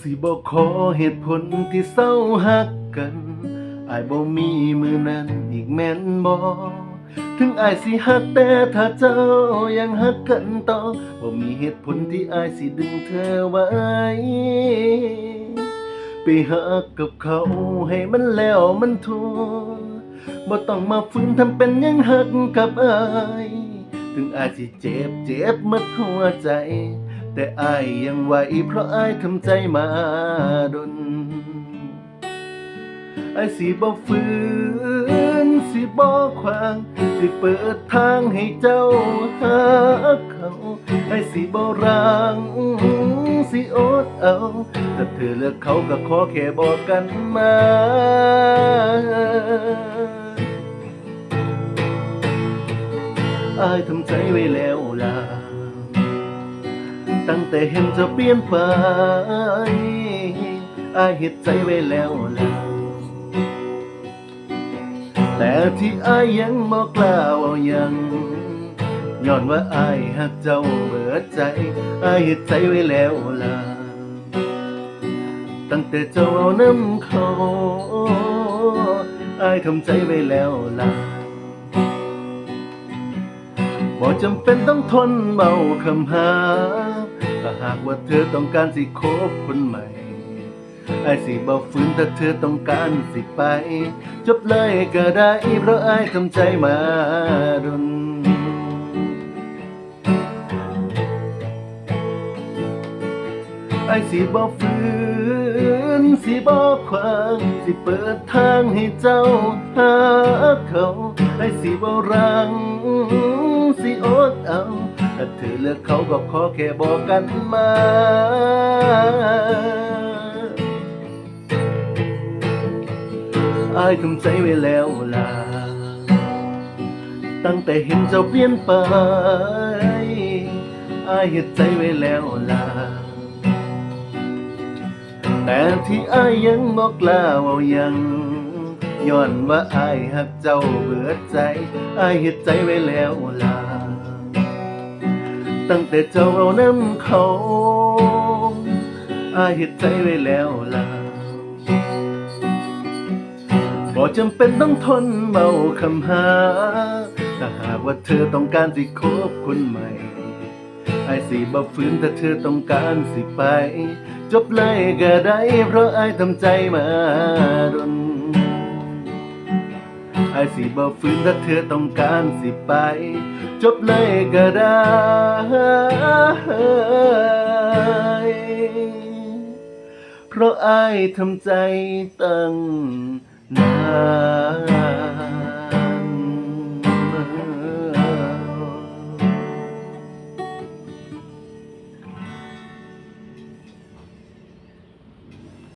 สิบ่ขอเหตุผลที่เศร้าหักกันอายบ่มีมือนั้นอีกแม่นบ่ถึงอายสิหักแต่ถ้าเจ้ายังหักกันต่อบ่มีเหตุผลที่อายสิดึงเธอไว้ ไปหักกับเขาให้มันแล้วมันทั่วบ่ต้องมาฝืนทำเป็นยังหักกับอาย ถึงอายสิเจ็บเจ็บหมดหัวใจ แต่อายยังไหวเพราะอายทำใจมาดนอายสิบ่ฝืนสิบ่ขวางสิเปิดทางให้เจ้าหาเขาอายสิบ่รังสิอดเอาถ้าเธอเลือกเขาก็ขอแค่บอกกันมาอายทำใจไว้แล้วล่ะ ตั้งแต่เห็นเธอเปลี่ยนไปอายเห็ดใจไว้แล้วล่ะแต่ที่อายยังบอกกล่าวเอายังย้อนว่าอายหักเจ้าเบิดใจอายเห็ดใจไว้แล้วล่ะตั้งแต่เจ้าเอาน้ำเขาอายทำใจไว้แล้วล่ะบ่จำเป็นต้องทนเมาคำหา หากว่าเธอต้องการสิคบคนใหม่ไอ้สิบ่ฝืนถ้าเธอต้องการสิไป จบเลยก็ได้เพราะไอ้ทำใจมาดนไอ้สิบ่ฝืน สิบ่ขวางสิเปิดทางให้เจ้าหาเขาไอ้สิบ่รัง สิอดเอาถ้าเธอเลือกเขาก็ขอแค่บอกกันมาอายทำใจไว้แล้วล่ะตั้งแต่เห็นเจ้าเปลี่ยนไปอายเห็ดใจไว้แล้วล่ะ แต่ที่อายยังบอกกล่าวเอายังย้อนว่าอายหักเจ้าเบิดใจอายเห็ดใจไว้แล้วล่ะตั้งแต่เจ้าเอาน้ำเขาอายเห็ดใจไว้แล้วล่ะบ่จำเป็นต้องทนเมาคำหาถ้าหากว่าเธอต้องการสิคบคนใหม่ไอ้ายสิบ่ฝืนถ้าเธอต้องการสิไป จบเลยก็ได้เพราะไอ้ทำใจมาดนไอ้สิบ่ฝืนถ้าเธอต้องการสิไป จบเลยก็ได้เพราะไอ้ทำใจตั้งนาน